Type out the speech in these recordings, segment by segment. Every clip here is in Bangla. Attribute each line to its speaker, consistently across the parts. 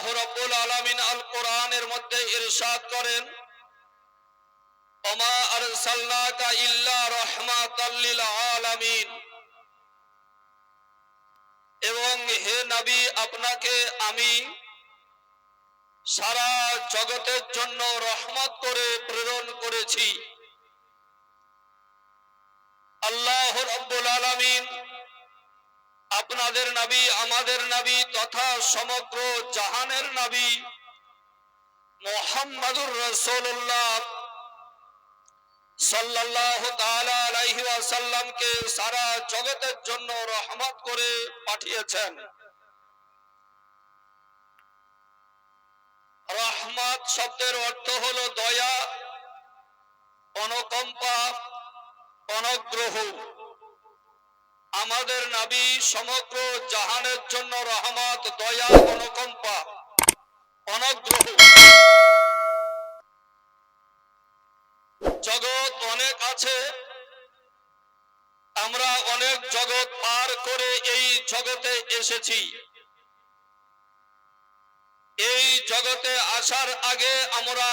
Speaker 1: আল্লাহ রব্বুল আলামিন আল কোরআনের মধ্যে ইরশাদ করেন এবং হে নবী, আপনাকে আমি সারা জগতের জন্য রহমত করে প্রেরণ করেছি। আল্লাহ রব্বুল আলামিন আপনাদের নবী, আমাদের নবী তথা সমগ্র জাহানের নবী মোহাম্মদুর রসুল্লাহ তাআলা সারা জগতের জন্য রহমত করে পাঠিয়েছেন। রহমত শব্দের অর্থ হলো দয়া, অনুকম্পা, অনুগ্রহ। আমাদের নাবি সমগ্র জাহানের জন্য রহমত, দয়া অনুকম্পা অনুগ্রহ। জগৎ অনেক আছে, আমরা অনেক জগৎ পার করে এই জগতে এসেছি। এই জগতে আসার আগে আমরা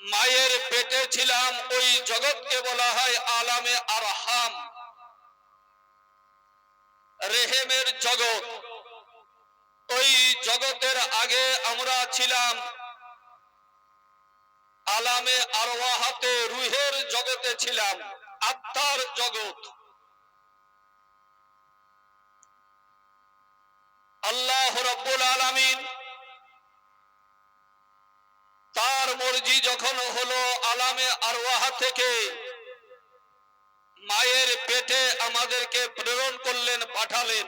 Speaker 1: মায়ের পেটে ছিলাম, ওই জগৎকে বলা হয় আলামে আরহাম। রেহেমের জগৎ। ওই জগতের আগে আমরা ছিলাম। আলামে আরওয়াহাতে রুহের জগতে ছিলাম, আত্মার জগৎ। আল্লাহ রব্বুল আলামিন তার মর্জি যখন হলো আলামে আরওয়াহা থেকে মায়ের পেটে আমাদেরকে প্রেরণ করলেন, পাঠালেন।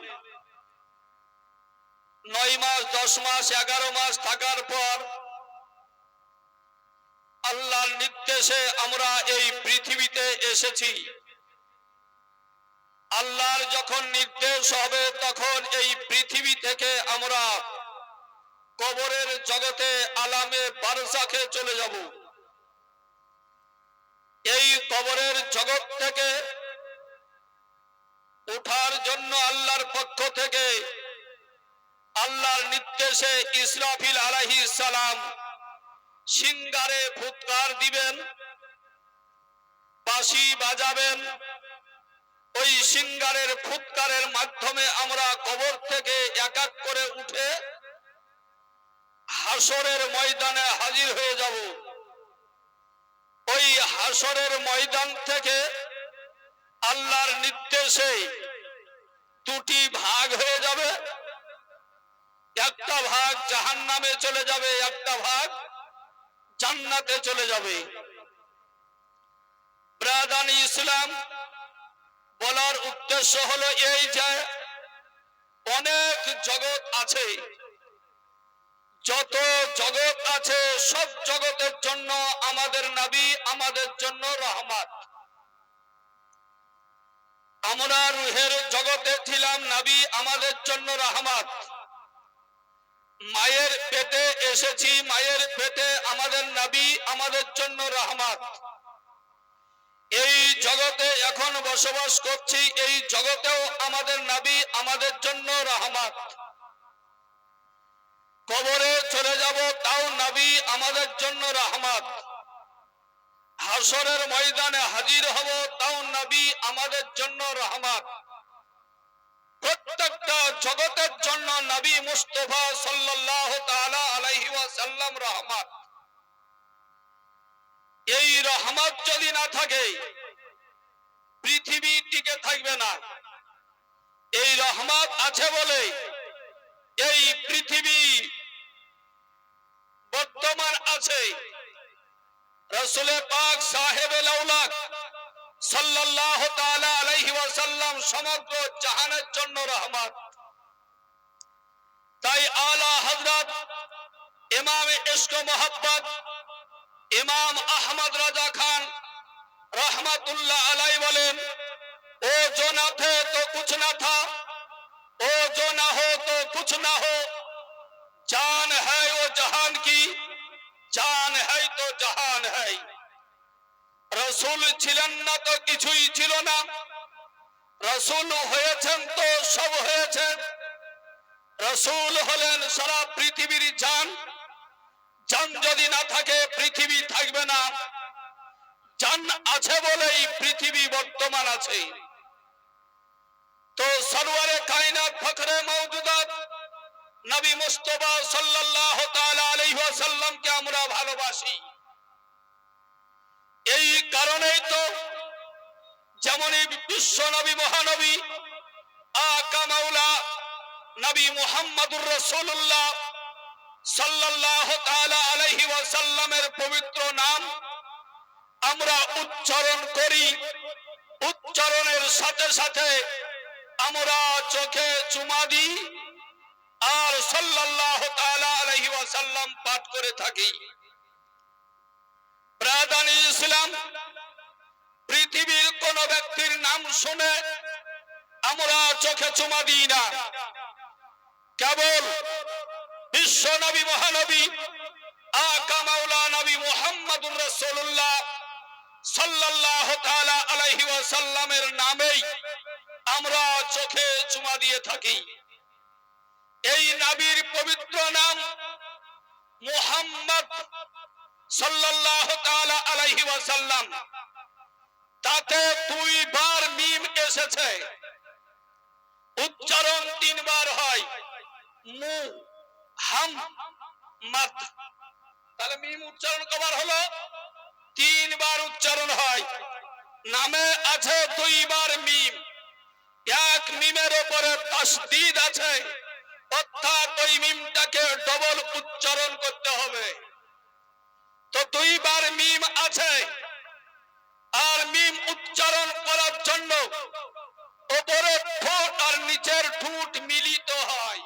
Speaker 1: নয় মাস, দশ মাস, এগারো মাস থাকার পর আল্লাহর নির্দেশে আমরা এই পৃথিবীতে এসেছি। আল্লাহর যখন নির্দেশ হবে, তখন এই পৃথিবী থেকে আমরা কবরের জগতে আলামে বারসাখে চলে যাব। এই কবরের জগৎ থেকে উঠার জন্য আল্লাহর পক্ষ থেকে আল্লাহর নির্দেশে ইসরাফিল আলাহি সালাম সিঙ্গারে ফুৎকার দিবেন, বাঁশি বাজাবেন। ওই সিঙ্গারের ফুৎকারের মাধ্যমে আমরা কবর থেকে এক এক করে উঠে হাসরের ময়দানে হাজির হয়ে যাব। হাসরের ময়দান থেকে আল্লাহর নির্দেশে দুটি ভাগ হয়ে যাবে। একটা ভাগ জাহান নামে চলে যাবে, একটা ভাগ জান্নাতে চলে যাবে। ব্রাদানি ইসলাম বলার উদ্দেশ্য হলো এই যে অনেক জগৎ আছে যত জগৎ আছে, সব জগতের জন্য আমাদের নবী আমাদের জন্য রহমত। আমরা রুহের জগতে ছিলাম, নবী আমাদের জন্য রহমত। মায়ের পেটে এসেছি, মায়ের পেটে আমাদের নবী আমাদের জন্য রহমত। এই জগতে এখন বসবাস করছি, এই জগতেও আমাদের নবী আমাদের জন্য রহমত। কবরে চলে যাব, তাও নবী আমাদের জন্য রহমত। হাসরের ময়দানে হাজির হব, তাও নবী আমাদের জন্য রহমত। প্রত্যেকটা জগতের জন্য নবী মুস্তফা সাল্লাল্লাহু তাআলা আলাইহি ওয়াসাল্লাম রহমত। এই রহমত যদি না থাকে, পৃথিবী টিকে থাকবে না। এই রহমত আছে বলে এই পৃথিবী বর্তমান আছে। রসুলে পাক সাহেব সাল্লাহ সমগ্র জাহানের জন্য তাই আলা হযরত ইমাম ইশক মোহাম্মদ, ইমাম আহমদ রাজা খান রহমতুল্লাহ আলাই বলেন, ও জোনাথে না থে তো কুছ না থা ओ जो ना हो तो कुछ ना हो जान है वो जहान की जान है तो जहान है রসুল ছিলেন না তো কিছুই ছিল না রসুল হয়েছেন তো সব হয়েছে রসুল হলেন সারা পৃথিবীর জান জান যদি না থাকে পৃথিবী থাকবে না জান আছে বলেই পৃথিবী বর্তমান আছে তো সরওয়ারে কায়নাত ফখরে মওজুদাত। নবী মুস্তফা সাল্লাল্লাহু তাআলা আলাইহি ওয়াসাল্লামকে আমরা ভালোবাসি। এই কারণেই তো যেমন বিশ্ব নবী, মহানবী আকা মাওলা নবী মুহাম্মদুর রাসূলুল্লাহ সাল্লাল্লাহু তাআলা আলাইহি ওয়াসাল্লামের পবিত্র নাম আমরা উচ্চারণ করি। উচ্চারণের সাথে সাথে আমরা চোখে চুমা দিই আর সাল্লাল্লাহু তাআলা আলাইহি ওয়াসাল্লাম পাঠ করে থাকি। ব্রাদানি ইসলাম, পৃথিবীর কোন ব্যক্তির নাম শুনে আমরা চোখে চুমা দিই না। কেবল বিশ্ব নবী, মহানবী, আকা মাওলা নবী মুহাম্মদুর রাসূলুল্লাহ সাল্লাল্লাহু তাআলা আলাইহি ওয়াসাল্লামের নামেই আমরা চোখে চুমা দিয়ে থাকি। এই নবীর পবিত্র নাম মুহাম্মদ সাল্লাল্লাহু তাআলা আলাইহি ওয়াসাল্লাম। তাতে দুইবার মিম এসেছে। উচ্চারণ তিনবার হয়। মু হাম মাত তাহলে মিম উচ্চারণ কবার হলো? তিনবার উচ্চারণ হয়। নামে আছে দুইবার মিম। এক মিমের উপরে তাসদিদ আছে। অর্থাৎ ওই মিমটাকে ডবল উচ্চারণ করতে হবে। তো দুইবার মিম আছে। আর মিম উচ্চারণ করার জন্য ওপরে ঠোঁট আর নিচের ঠোঁট মিলিত হয়।